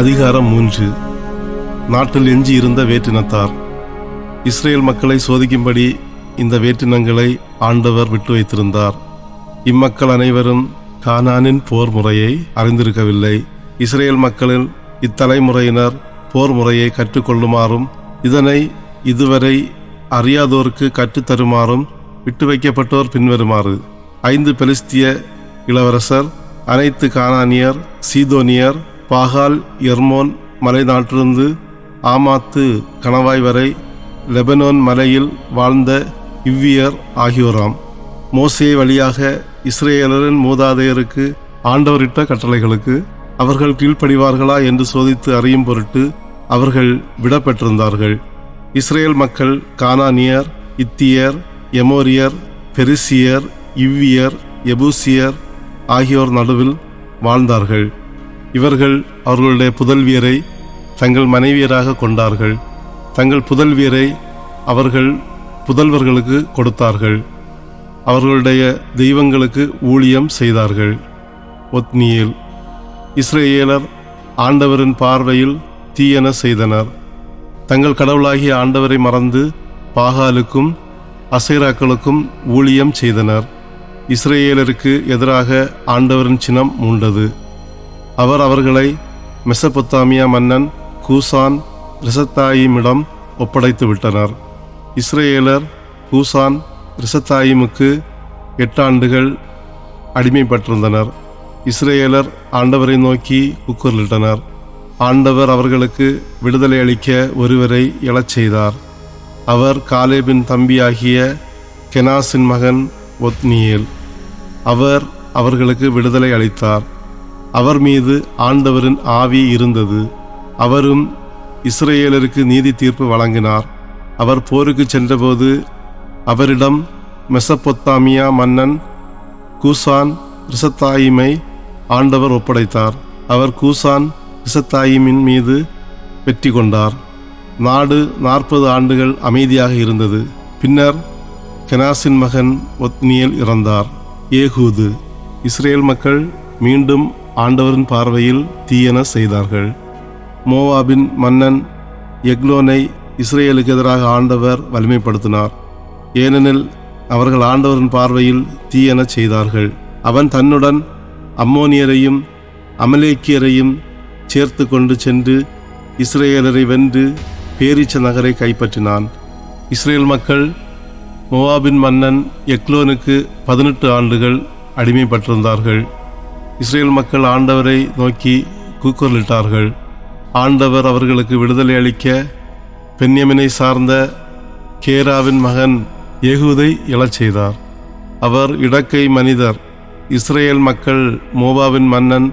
அதிகாரம் மூன்று. நாட்டில் எஞ்சி இருந்த வேற்றினத்தார். இஸ்ரேல் மக்களை சோதிக்கும்படி இந்த வேற்றினங்களை ஆண்டவர் விட்டு வைத்திருந்தார். இம்மக்கள் அனைவரும் கானானின் போர் முறையை அறிந்திருக்கவில்லை. இஸ்ரேல் மக்களில் இத்தலைமுறையினர் போர் முறையை கற்றுக்கொள்ளுமாறும் இதனை இதுவரை அறியாதோருக்கு கற்றுத்தருமாறும் விட்டு வைக்கப்பட்டோர் பின்வருமாறு. ஐந்து பெலிஸ்திய இளவரசர் அனைத்து கானானியர் சீதோனியர் பாகால் எர்மோன் மலைநாட்டிலிருந்து ஆமாத்து கணவாய் வரை லெபனோன் மலையில் வாழ்ந்த இவ்வியர் ஆகியோராம். மோசே வழியாக இஸ்ரேலரின் மூதாதையருக்கு ஆண்டவரிட்ட கட்டளைகளுக்கு அவர்கள் கீழ்ப்படிவார்களா? என்று சோதித்து அறியும் பொருட்டு அவர்கள் விடப்பெற்றிருந்தார்கள் இஸ்ரேல் மக்கள் கானானியர் இத்தியர் எமோரியர் பெரிசியர் இவ்வியர் எபூசியர் ஆகியோர் நடுவில் வாழ்ந்தார்கள். இவர்கள் அவர்களுடைய புதல்வியரை தங்கள் மனைவியராக கொண்டார்கள். தங்கள் புதல்வியரை அவர்கள் புதல்வர்களுக்கு கொடுத்தார்கள். அவர்களுடைய தெய்வங்களுக்கு ஊழியம் செய்தார்கள். ஒத்னியேல். இஸ்ரேலர் ஆண்டவரின் பார்வையில் தீயன செய்தனர். தங்கள் கடவுளாகிய ஆண்டவரை மறந்து பாகாலுக்கும் அசைராக்களுக்கும் ஊழியம் செய்தனர். இஸ்ரேலருக்கு எதிராக ஆண்டவரின் சினம் மூண்டது. அவர் அவர்களை மெசபொத்தாமியா மன்னன் கூசான் ரிசத்தாயிமிடம் ஒப்படைத்து விட்டனர். இஸ்ரேலர் கூசான் ரிசத்தாயிமுக்கு எட்டாண்டுகள் அடிமைப்பட்டிருந்தனர் இஸ்ரேலர் ஆண்டவரை நோக்கி குக்குரலிட்டனர் ஆண்டவர் அவர்களுக்கு விடுதலை அளிக்க ஒருவரை எழச் செய்தார். அவர் காலேபின் தம்பியாகிய கெனாசின் மகன் ஒத்னியேல். அவர் அவர்களுக்கு விடுதலை அளித்தார். அவர் மீது ஆண்டவரின் ஆவி இருந்தது. அவரும் இஸ்ரேலருக்கு நீதி தீர்ப்பு வழங்கினார். அவர் போருக்கு சென்றபோது அவரிடம் மெசப்பொத்தாமியா மன்னன் கூசான் ரிசத்தாயிமை ஆண்டவர் ஒப்படைத்தார். அவர் கூசான் ரிசத்தாயிமின் மீது வெற்றி கொண்டார் நாடு நாற்பது ஆண்டுகள் அமைதியாக இருந்தது. பின்னர் கெனாசின் மகன் ஒத்னியல் இறந்தார். ஏகூது. இஸ்ரேல் மக்கள் மீண்டும் ஆண்டவரின் பார்வையில் தீயன செய்தார்கள். மோவாபின் மன்னன் எக்லோனை இஸ்ரேலுக்கு எதிராக ஆண்டவர் வலிமைப்படுத்தினார். ஏனெனில் அவர்கள் ஆண்டவரின் பார்வையில் தீயன செய்தார்கள். அவன் தன்னுடன் அம்மோனியரையும் அமலேக்கியரையும் சேர்த்து கொண்டு சென்று இஸ்ரேலரை வென்று பேரிச்ச நகரை கைப்பற்றினான். இஸ்ரேல் மக்கள் மோவாபின் மன்னன் எக்லோனுக்கு பதினெட்டு ஆண்டுகள் அடிமைப்பட்டிருந்தார்கள். இஸ்ரேல் மக்கள் ஆண்டவரை நோக்கி கூக்குரலிட்டார்கள். ஆண்டவர் அவர்களுக்கு விடுதலை அளிக்க பென்யமினை சார்ந்த கேராவின் மகன் ஏகூதை எழச் செய்தார் அவர் இடக்கை மனிதர். இஸ்ரேல் மக்கள் மோபாவின் மன்னன்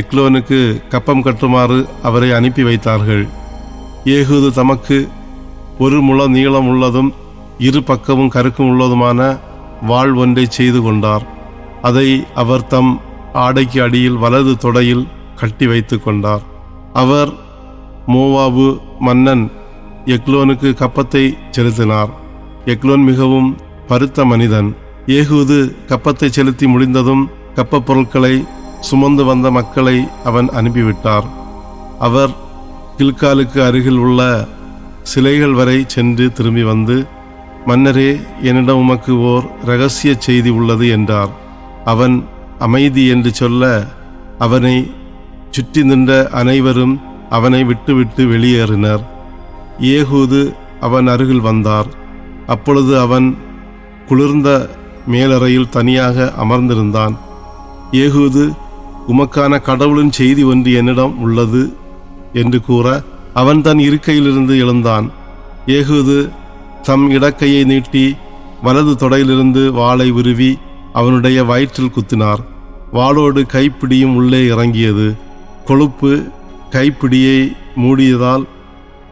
எக்லோனுக்கு கப்பம் கட்டுமாறு அவரை அனுப்பி வைத்தார்கள். ஏகுது தமக்கு ஒரு முழ நீளம் உள்ளதும் இரு பக்கமும் கருக்கும் உள்ளதுமான வாள் ஒன்றை செய்து கொண்டார். அதை அவர் தம் ஆடைக்கு அடியில் வலது தொடையில் கட்டி வைத்து கொண்டார். அவர் மோவாபு மன்னன் எக்லோனுக்கு கப்பத்தை செலுத்தினார். எக்லோன் மிகவும் பருத்த மனிதன். ஏகூது கப்பத்தை செலுத்தி முடிந்ததும் கப்பப் பொருட்களை சுமந்து வந்த மக்களை அவன் அனுப்பிவிட்டார். அவர் கில்காலுக்கு அருகில் உள்ள சிலைகள் வரை சென்று திரும்பி வந்து மன்னரே என்னிடம் உமக்கு ஓர் இரகசிய செய்தி உள்ளது என்றார். அவன் அமைதி என்று சொல்ல அவனை சுற்றி நின்ற அனைவரும் அவனை விட்டுவிட்டு வெளியேறினர். ஏகூது அவன் அருகில் வந்தார். அப்பொழுது அவன் குளிர்ந்த மேலறையில் தனியாக அமர்ந்திருந்தான். ஏகூது உமக்கான கடவுளின் செய்தி ஒன்று என்னிடம் உள்ளது என்று கூற அவன் தன் இருக்கையிலிருந்து எழுந்தான். ஏகூது தம் இடக்கையை நீட்டி வலது தொடையிலிருந்து வாளை உருவி அவனுடைய வயிற்றில் குத்தினார். வாளோடு கைப்பிடியும் உள்ளே இறங்கியது. கொழுப்பு கைப்பிடியை மூடியதால்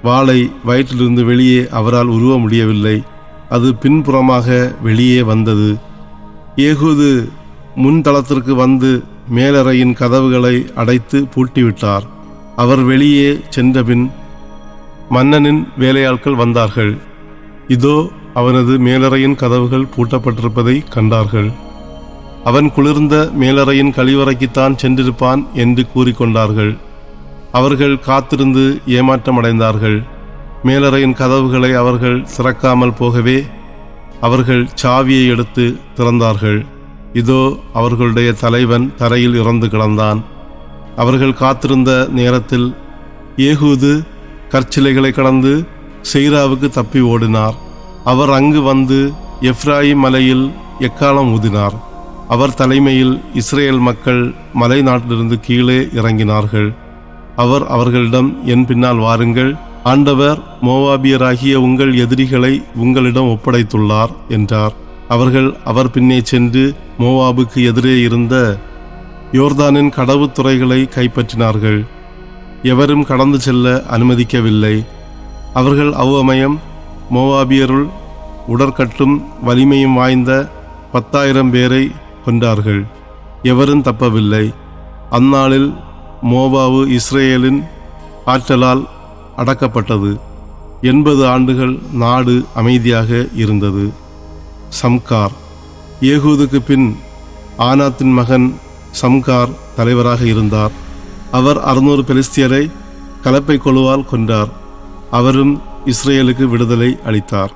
வாளை வயிற்றிலிருந்து வெளியே அவரால் உருவ முடியவில்லை. அது பின்புறமாக வெளியே வந்தது. ஏகுது முன்தளத்திற்கு வந்து மேலறையின் கதவுகளை அடைத்து பூட்டிவிட்டார். அவர் வெளியே சென்றபின் மன்னனின் வேலையாட்கள் வந்தார்கள். இதோ அவனது மேலறையின் கதவுகள் பூட்டப்பட்டிருப்பதை கண்டார்கள். அவன் குளிர்ந்த மேலறையின் கழிவறைக்குத்தான் சென்றிருப்பான் என்று கூறிக்கொண்டார்கள். அவர்கள் காத்திருந்து ஏமாற்றமடைந்தார்கள். மேலறையின் கதவுகளை அவர்கள் சிறக்காமல் போகவே அவர்கள் சாவியை எடுத்து திறந்தார்கள். இதோ அவர்களுடைய தலைவன் தரையில் இறந்து கிடந்தான். அவர்கள் காத்திருந்த நேரத்தில் ஏகூது கற்சிலைகளை கடந்து செய்ராவுக்கு தப்பி ஓடினார். அவர் அங்கு வந்து எஃப்ராயி மலையில் எக்காலம் ஊதினார். அவர் தலைமையில் இஸ்ரேல் மக்கள் மலை நாட்டிலிருந்து கீழே இறங்கினார்கள். அவர் அவர்களிடம் என் பின்னால் வாருங்கள். ஆண்டவர் மோவாபியராகிய உங்கள் எதிரிகளை உங்களிடம் ஒப்படைத்துள்ளார் என்றார். அவர்கள் அவர் பின்னே சென்று மோவாபுக்கு எதிரே இருந்த யோர்தானின் கடவுத்துறைகளை கைப்பற்றினார்கள். எவரும் கடந்து செல்ல அனுமதிக்கவில்லை. அவர்கள் அவ்வமயம் மோவாபியருள் உடற்கட்டும் வலிமையும் வாய்ந்த பத்தாயிரம் பேரை கொண்டார்கள் எவரும் தப்பவில்லை. அந்நாளில் மோவாவு இஸ்ரேலின் ஆற்றலால் அடக்கப்பட்டது. எண்பது ஆண்டுகள் நாடு அமைதியாக இருந்தது. சம்கார். ஏகூதுக்கு பின் ஆனாத்தின் மகன் சம்கார் தலைவராக இருந்தார். அவர் அறுநூறு பெலிஸ்தியரை கலப்பை கொழுவால் கொன்றார். அவரும் இஸ்ரேலுக்கு விடுதலை அளித்தார்.